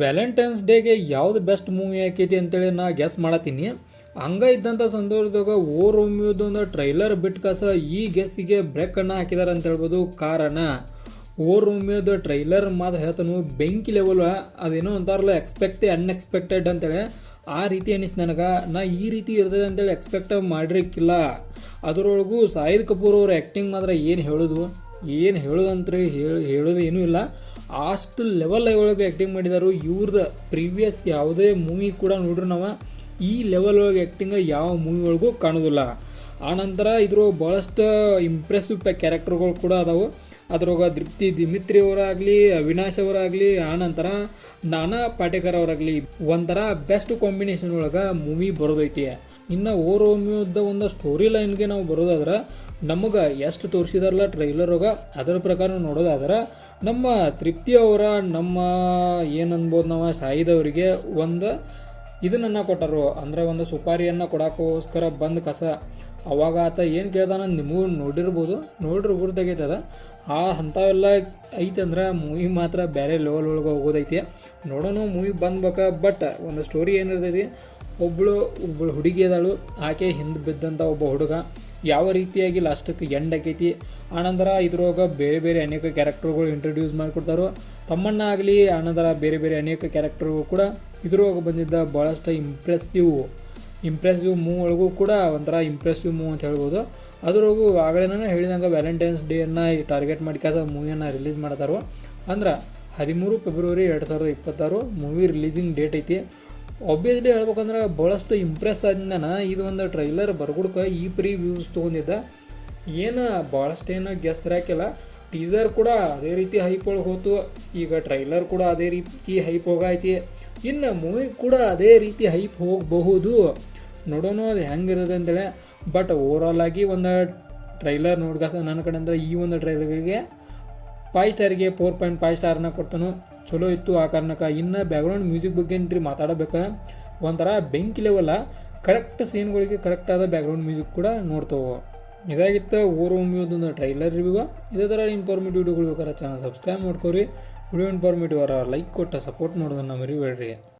Valentine's ಡೇಗೆ ಯಾವ್ದು best movie ಆಕೈತಿ ಅಂತೇಳಿ ನಾ ಗೆಸ್ ಮಾಡತ್ತೀನಿ. ಹಂಗ ಇದ್ದಂಥ ಸಂದರ್ಭದಾಗ ಓ ರೋಮಿಯೋದು ಒಂದು ಟ್ರೈಲರ್ ಬಿಟ್ಟು ಕಸ ಈ ಗೆಸ್ಸಿಗೆ ಬ್ರೇಕ್ ಅನ್ನ ಹಾಕಿದಾರೆ ಅಂತ ಹೇಳ್ಬೋದು ಕಾರಣ. ಓ ರೋಮಿಯೋದು ಟ್ರೈಲರ್ ಮಾತು ಹೇಳ್ತಾನು ಬೆಂಕಿ ಲೆವೆಲ್ ಅದೇನೋ ಅಂತಾರಲ್ಲ ಎಕ್ಸ್ಪೆಕ್ಟೆ ಅನ್ಎಕ್ಸ್ಪೆಕ್ಟೆಡ್ ಅಂತೇಳಿ. ಆ ರೀತಿ ಅನಿಸ್ತು ನನಗೆ. ನಾ ಈ ರೀತಿ ಇರ್ತದೆ ಅಂತೇಳಿ ಎಕ್ಸ್ಪೆಕ್ಟ್ ಮಾಡಿರಕ್ಕಿಲ್ಲ ಅದರೊಳಗೂ ಸಾಯಿದ್ ಕಪೂರ್ ಅವ್ರ ಆ್ಯಕ್ಟಿಂಗ್ ಮಾತ್ರ ಏನು ಹೇಳೋದು? ಏನು ಹೇಳೋದಂತ್ರಿ? ಹೇಳಿ, ಹೇಳೋದು ಏನೂ ಇಲ್ಲ. ಅಷ್ಟು ಲೆವೆಲ್ ಒಳಗೆ ಆ್ಯಕ್ಟಿಂಗ್ ಮಾಡಿದಾರು. ಇವ್ರದ್ದು ಪ್ರೀವಿಯಸ್ ಯಾವುದೇ ಮೂವಿ ಕೂಡ ನೋಡ್ರಿ ನಾವು. ಈ ಲೆವೆಲ್ ಒಳಗೆ ಆ್ಯಕ್ಟಿಂಗ್ ಯಾವ ಮೂವಿ ಒಳಗೂ ಕಾಣೋದಿಲ್ಲ. ಆನಂತರ ಇದ್ರ ಭಾಳಷ್ಟು ಇಂಪ್ರೆಸಿವ್ ಪ್ಯಾ ಕ್ಯಾರೆಕ್ಟರ್ಗಳು ಕೂಡ ಅದಾವು. ಅದ್ರೊಳಗೆ ದೃಪ್ತಿ ದಿಮಿತ್ರಿ ಅವರಾಗಲಿ, ಅವಿನಾಶ್ ಅವರಾಗಲಿ ಆನಂತರ ನಾನಾ ಪಾಟೇಕರ್ ಅವರಾಗಲಿ. ಒಂಥರ ಬೆಸ್ಟ್ ಕಾಂಬಿನೇಷನ್ ಒಳಗೆ ಮೂವಿ ಬರೋದೈತಿ. ಇನ್ನು ಓ ರೋಮಿಯೋದ ಒಂದು ಸ್ಟೋರಿ ಲೈನ್ಗೆ ನಾವು ಬರೋದಾದ್ರೆ, ನಮಗೆ ಎಷ್ಟು ತೋರಿಸಿದಾರಲ್ಲ ಟ್ರೈಲರ್ ಒಳಗೆ ಅದರ ಪ್ರಕಾರ ನೋಡೋದಾದ್ರೆ, ನಮ್ಮ ತೃಪ್ತಿ ಅವರ, ನಮ್ಮ ಏನು ಅನ್ಬೋದು ನಾವು ಸಾಯಿದವರಿಗೆ ಒಂದು ಇದನ್ನ ಕೊಟ್ಟರು. ಅಂದ್ರೆ ಒಂದು ಸುಪಾರಿಯನ್ನು ಕೊಡೋಕ್ಕೋಸ್ಕರ ಬಂದ ಕಸ. ಅವಾಗ ಆತ ಏನು ಕೇಳ್ದಾನ ನಿಮಗೂ ನೋಡಿರ್ಬೋದು, ನೋಡ್ರಿ ಗುರ್ತಾಗೈತದ ಆ ಅಂಥವೆಲ್ಲ ಅಂದ್ರೆ ಮೂವಿ ಮಾತ್ರ ಬೇರೆ ಲೆವೆಲ್ ಒಳಗೆ ಹೋಗೋದೈತಿ. ನೋಡೋಣ ಮೂವಿ ಬಂದ್ಬೇಕ ಬಟ್ ಒಂದು ಸ್ಟೋರಿ ಏನಿರ್ತೈತಿ ಒಬ್ಬಳು ಒಬ್ಬಳು ಹುಡುಗಿ ಅದಾಳು. ಆಕೆ ಹಿಂದೆ ಬಿದ್ದಂಥ ಒಬ್ಬ ಹುಡುಗ. ಯಾವ ರೀತಿಯಾಗಿ ಲಾಸ್ಟಕ್ಕೆ ಎಂಡ್ ಆಕೈತಿ? ಆನಂತರ ಇದ್ರೊಳಗೆ ಬೇರೆ ಬೇರೆ ಅನೇಕ ಕ್ಯಾರೆಕ್ಟರ್ಗಳು ಇಂಟ್ರೊಡ್ಯೂಸ್ ಮಾಡಿಕೊಡ್ತಾರೋ. ತಮ್ಮಣ್ಣ ಆಗಲಿ ಆನಂತರ ಬೇರೆ ಬೇರೆ ಅನೇಕ ಕ್ಯಾರೆಕ್ಟರ್ಗಳು ಕೂಡ ಇದ್ರೊಳಗೆ ಬಂದಿದ್ದ ಭಾಳಷ್ಟು ಇಂಪ್ರೆಸಿವ್ ಇಂಪ್ರೆಸಿವ್ ಮೂವ್ ಒಳಗೂ ಕೂಡ ಒಂಥರ ಇಂಪ್ರೆಸಿವ್ ಮೂವ್ ಅಂತ ಹೇಳ್ಬೋದು. ಅದ್ರೊಳಗೂ ಆಗಲೇನೇ ಹೇಳಿದಂಗೆ ವ್ಯಾಲೆಂಟೈನ್ಸ್ ಡೇಯನ್ನು ಟಾರ್ಗೆಟ್ ಮಾಡಿ ಕೆಲಸ ಮೂವಿಯನ್ನು ರಿಲೀಸ್ ಮಾಡ್ತಾರೋ. ಅಂದ್ರೆ ಹದಿಮೂರು ಫೆಬ್ರವರಿ ಎರಡು ಸಾವಿರದ ಇಪ್ಪತ್ತಾರು ಮೂವಿ ರಿಲೀಸಿಂಗ್ ಡೇಟ್ ಐತಿ. ಒಬ್ವಿಯಸ್ಲಿ ಹೇಳ್ಬೇಕಂದ್ರೆ ಭಾಳಷ್ಟು ಇಂಪ್ರೆಸ್ ಆದ್ಮೇಲೆ ಇದು ಒಂದು ಟ್ರೈಲರ್ ಬರ್ಗುಡ್ಕ ಈ ಪ್ರೀ ವ್ಯೂಸ್ ತೊಗೊಂಡಿದ್ದ. ಏನು ಭಾಳಷ್ಟು ಏನು ಗೆಸ್ರಾಕಿಲ್ಲ ಟೀಸರ್ ಕೂಡ ಅದೇ ರೀತಿ ಹೈಪ್ ಒಳಗೆ ಹೋತು. ಈಗ ಟ್ರೈಲರ್ ಕೂಡ ಅದೇ ರೀತಿ ಹೈಪ್ ಹೋಗೈತಿ ಇನ್ನು ಮೂವಿ ಕೂಡ ಅದೇ ರೀತಿ ಹೈಪ್ ಹೋಗಬಹುದು. ನೋಡೋಣ ಅದು ಹೆಂಗಿರೋದು ಅಂತೇಳಿ. ಬಟ್ ಓವರಾಲ್ ಆಗಿ ಒಂದು ಟ್ರೈಲರ್ ನೋಡ್ಗಾಸ ನನ್ನ ಕಡೆಯಿಂದ ಈ ಒಂದು ಟ್ರೈಲರ್ಗೆ ಫೈವ್ ಸ್ಟಾರ್ಗೆ ಫೋರ್ ಪಾಯಿಂಟ್ ಫೈವ್ ಸ್ಟಾರ್ನ ಕೊಡ್ತಾನು. ಚಲೋ ಇತ್ತು ಆ ಕಾರಣಕ್ಕೆ. ಇನ್ನು ಬ್ಯಾಕ್ಗ್ರೌಂಡ್ ಮ್ಯೂಸಿಕ್ ಬಗ್ಗೆ ಏನ್ರಿ ಮಾತಾಡಬೇಕು? ಒಂಥರ ಬೆಂಕಿ ಲೆವೆಲ್ಲ ಕರೆಕ್ಟ್ ಸೀನ್ಗಳಿಗೆ ಕರೆಕ್ಟಾದ ಬ್ಯಾಕ್ಗ್ರೌಂಡ್ ಮ್ಯೂಸಿಕ್ ಕೂಡ ನೋಡ್ತಾವೆ. ಇದಾಗಿತ್ತು ಓರ್ ಒಂದು ಟ್ರೈಲರ್ ರಿವ್ಯೂ ಇದೇ ಥರ ಇನ್ಫಾರ್ಮೇಟಿವ್ ವಿಡಿಯೋಗಳು ಬೇಕಾದ್ರೆ ಚಾನಲ್ ಸಬ್ಸ್ಕ್ರೈಬ್ ಮಾಡ್ಕೊರಿ. ವಿಡಿಯೋ ಇನ್ಫಾರ್ಮೇಟಿವ್ ಅವರ ಲೈಕ್ ಕೊಟ್ಟು ಸಪೋರ್ಟ್ ಮಾಡೋದನ್ನು ಮರಿಬೇಡ್ರಿ.